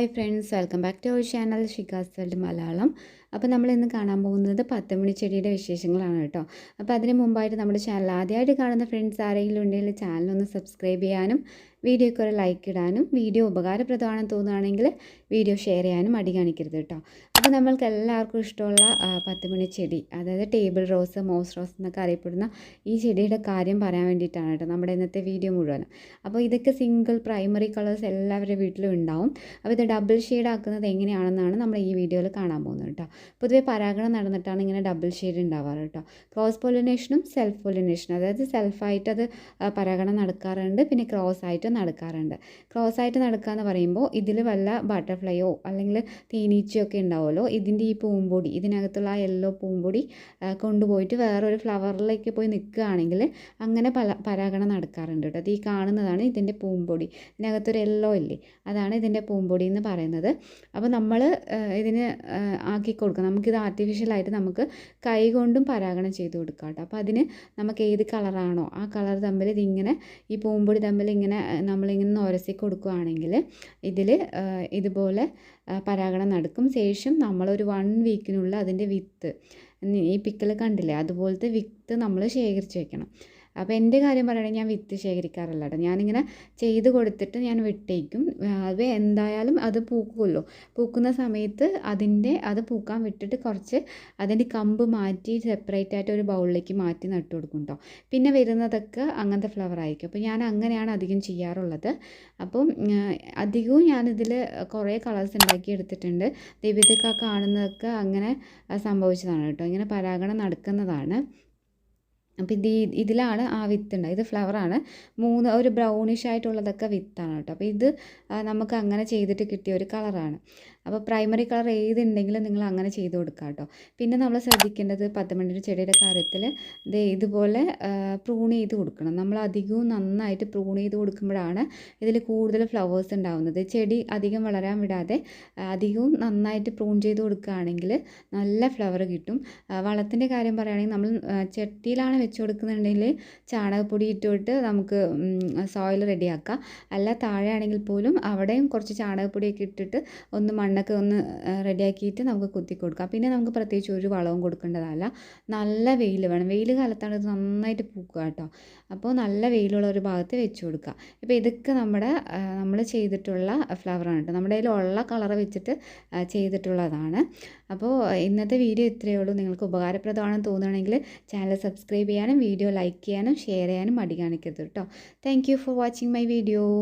Hi friends welcome back to our channel world Malayalam അപ്പോൾ നമ്മൾ ഇന്ന് കാണാൻ പോകുന്നത് പത്തുമണി ചെടിയുടെ വിശേഷങ്ങളാണ് കേട്ടോ. അപ്പോൾ അതിന് മുമ്പായിട്ട് നമ്മുടെ ചാനൽ ആദ്യമായിട്ട് കാണുന്ന ഫ്രണ്ട്സ് ആരെങ്കിലും ഉണ്ടെങ്കിൽ ചാനലൊന്ന് സബ്സ്ക്രൈബ് ചെയ്യാനും വീഡിയോയ്ക്ക് ഒരു ലൈക്ക് ഇടാനും വീഡിയോ ഉപകാരപ്രദമാണെന്ന് തോന്നുകയാണെങ്കിൽ വീഡിയോ ഷെയർ ചെയ്യാനും മടി കാണിക്കരുത് കേട്ടോ. അപ്പോൾ നമ്മൾക്ക് എല്ലാവർക്കും ഇഷ്ടമുള്ള പത്തുമണി ചെടി അതായത് ടേബിൾ റോസ് മോസ് റോസ് എന്നൊക്കെ അറിയപ്പെടുന്ന ഈ ചെടിയുടെ കാര്യം പറയാൻ വേണ്ടിയിട്ടാണ് കേട്ടോ നമ്മുടെ ഇന്നത്തെ വീഡിയോ മുഴുവനും. അപ്പോൾ ഇതൊക്കെ സിംഗിൾ പ്രൈമറി കളേഴ്സ് എല്ലാവരുടെ വീട്ടിലും ഉണ്ടാവും. അപ്പോൾ ഇത് ഡബിൾ ഷെയ്ഡ് ആക്കുന്നത് എങ്ങനെയാണെന്നാണ് നമ്മൾ ഈ വീഡിയോയിൽ കാണാൻ പോകുന്നത് കേട്ടോ. പൊതുവേ പരാഗണം നടന്നിട്ടാണ് ഇങ്ങനെ ഡബിൾ ഷെയ്ഡ് ഉണ്ടാവാറ് കേട്ടോ ക്രോസ് പോളിനേഷനും സെൽഫ് പോളിനേഷനും അതായത് സെൽഫായിട്ട് അത് പരാഗണം നടക്കാറുണ്ട് പിന്നെ ക്രോസ് ആയിട്ട് നടക്കാറുണ്ട്. ക്രോസ് ആയിട്ട് നടക്കുക എന്ന് പറയുമ്പോൾ ഇതിൽ വല്ല ബട്ടർഫ്ലൈയോ അല്ലെങ്കിൽ തേനീച്ചയോ ഒക്കെ ഉണ്ടാവുമല്ലോ. ഇതിന്റെ ഈ പൂമ്പൊടി ഇതിനകത്തുള്ള ആ യെല്ലോ പൂമ്പൊടി കൊണ്ടുപോയിട്ട് വേറൊരു ഫ്ലവറിലേക്ക് പോയി നിൽക്കുകയാണെങ്കിൽ അങ്ങനെ പല പരാഗണം നടക്കാറുണ്ട് കേട്ടോ അത് ഈ കാണുന്നതാണ് ഇതിന്റെ പൂമ്പൊടി. ഇതിനകത്തൊരു യെല്ലോ ഇല്ലേ? അതാണ് ഇതിന്റെ പൂമ്പൊടി എന്ന് പറയുന്നത്. അപ്പോൾ നമ്മൾ ഇതിന് ആക്കി കൊടുക്കുക നമുക്കിത് ആർട്ടിഫിഷ്യലായിട്ട് നമുക്ക് കൈ കൊണ്ടും പരാഗണം ചെയ്ത് കൊടുക്കാം കേട്ടോ. അപ്പോൾ അതിന് നമുക്ക് ഏത് കളറാണോ ആ കളർ തമ്മിൽ ഇതിങ്ങനെ ഈ പൂമ്പൊടി തമ്മിൽ ഇങ്ങനെ നമ്മളിങ്ങനെ ഒരസി കൊടുക്കുകയാണെങ്കിൽ ഇതിൽ ഇതുപോലെ പരാഗണം നടക്കും. ശേഷം നമ്മളൊരു വൺ വീക്കിനുള്ള അതിന്റെ വിത്ത് ഈ പിക്കൽ കണ്ടില്ലേ? അതുപോലത്തെ വിത്ത് നമ്മൾ ശേഖരിച്ച് വെക്കണം. അപ്പോൾ എന്റെ കാര്യം പറയുകയാണെങ്കിൽ ഞാൻ വിത്ത് ശേഖരിക്കാറില്ല കേട്ടോ ഞാനിങ്ങനെ ചെയ്ത് കൊടുത്തിട്ട് ഞാൻ വിട്ടേക്കും. അത് എന്തായാലും അത് പൂക്കുമല്ലോ. പൂക്കുന്ന സമയത്ത് അതിന്റെ അത് പൂക്കാൻ വിട്ടിട്ട് കുറച്ച് അതിന്റെ കമ്പ് മാറ്റി സെപ്പറേറ്റ് ആയിട്ട് ഒരു ബൗളിലേക്ക് മാറ്റി നട്ടു കൊടുക്കും കേട്ടോ പിന്നെ വരുന്നതൊക്കെ അങ്ങനത്തെ ഫ്ലവർ ആയിരിക്കും. അപ്പോൾ ഞാൻ അങ്ങനെയാണ് അധികം ചെയ്യാറുള്ളത്. അപ്പം അധികവും ഞാനിതിൽ കുറേ കളേഴ്സ് ഉണ്ടാക്കി എടുത്തിട്ടുണ്ട്. ദൈവത്തൊക്കെ കാണുന്നതൊക്കെ അങ്ങനെ സംഭവിച്ചതാണ് കേട്ടോ ഇങ്ങനെ പരാഗണം നടക്കുന്നതാണ്. അപ്പോൾ ഇത് ഇതിലാണ് ആ വിത്ത് ഉണ്ട് ഇത് ഫ്ലവറാണ് മൂന്ന് ഒരു ബ്രൗണിഷ് ആയിട്ടുള്ളതൊക്കെ വിത്താണ് കേട്ടോ. അപ്പോൾ ഇത് നമുക്ക് അങ്ങനെ ചെയ്തിട്ട് കിട്ടിയ ഒരു കളറാണ് അപ്പോൾ പ്രൈമറി കളർ ഏതുണ്ടെങ്കിലും നിങ്ങൾ അങ്ങനെ ചെയ്ത് കൊടുക്കുക കേട്ടോ. പിന്നെ നമ്മൾ ശ്രദ്ധിക്കേണ്ടത് പത്തുമണിയുടെ ചെടിയുടെ കാര്യത്തിൽ ദേ ഇതുപോലെ പ്രൂൺ ചെയ്ത് കൊടുക്കണം. നമ്മൾ അധികവും നന്നായിട്ട് പ്രൂൺ ചെയ്ത് കൊടുക്കുമ്പോഴാണ് ഇതിൽ കൂടുതൽ ഫ്ലവേഴ്സ് ഉണ്ടാവുന്നത്. ചെടി അധികം വളരാൻ വിടാതെ അധികവും നന്നായിട്ട് പ്രൂൺ ചെയ്ത് കൊടുക്കുകയാണെങ്കിൽ നല്ല ഫ്ലവർ കിട്ടും. വളത്തിന്റെ കാര്യം പറയുകയാണെങ്കിൽ നമ്മൾ ചട്ടിയിലാണ് വെച്ച് കൊടുക്കുന്നുണ്ടെങ്കിൽ ചാണകപ്പൊടി ഇട്ടുകൊണ്ട് നമുക്ക് സോയിൽ റെഡിയാക്കാം അല്ല താഴെയാണെങ്കിൽ പോലും അവിടെയും കുറച്ച് ചാണകപ്പൊടിയൊക്കെ ഇട്ടിട്ട് ഒന്ന് മണ്ണൊക്കെ ഒന്ന് റെഡിയാക്കിയിട്ട് നമുക്ക് കുത്തി കൊടുക്കാം പിന്നെ നമുക്ക് പ്രത്യേകിച്ച് ഒരു വളവും കൊടുക്കേണ്ടതല്ല. നല്ല വെയിൽ വേണം. വെയിൽ കാലത്താണ് ഇത് നന്നായിട്ട് പൂക്കുക കേട്ടോ. അപ്പോൾ നല്ല വെയിലുള്ള ഒരു ഭാഗത്ത് വെച്ച് കൊടുക്കുക. ഇപ്പോൾ ഇതൊക്കെ നമ്മുടെ നമ്മൾ ചെയ്തിട്ടുള്ള ഫ്ലവറാണ് കേട്ടോ. നമ്മുടെ കയ്യിലുള്ള കളർ വെച്ചിട്ട് ചെയ്തിട്ടുള്ളതാണ്. അപ്പോൾ ഇന്നത്തെ വീഡിയോ ഇത്രയേ ഉള്ളൂ. നിങ്ങൾക്ക് ഉപകാരപ്രദമാണെന്ന് തോന്നുകയാണെങ്കിൽ ചാനൽ സബ്സ്ക്രൈബ് ചെയ്യാനും വീഡിയോ ലൈക്ക് ചെയ്യാനും ഷെയർ ചെയ്യാനും മടി കാണിക്കരുത് കേട്ടോ thank for watching my video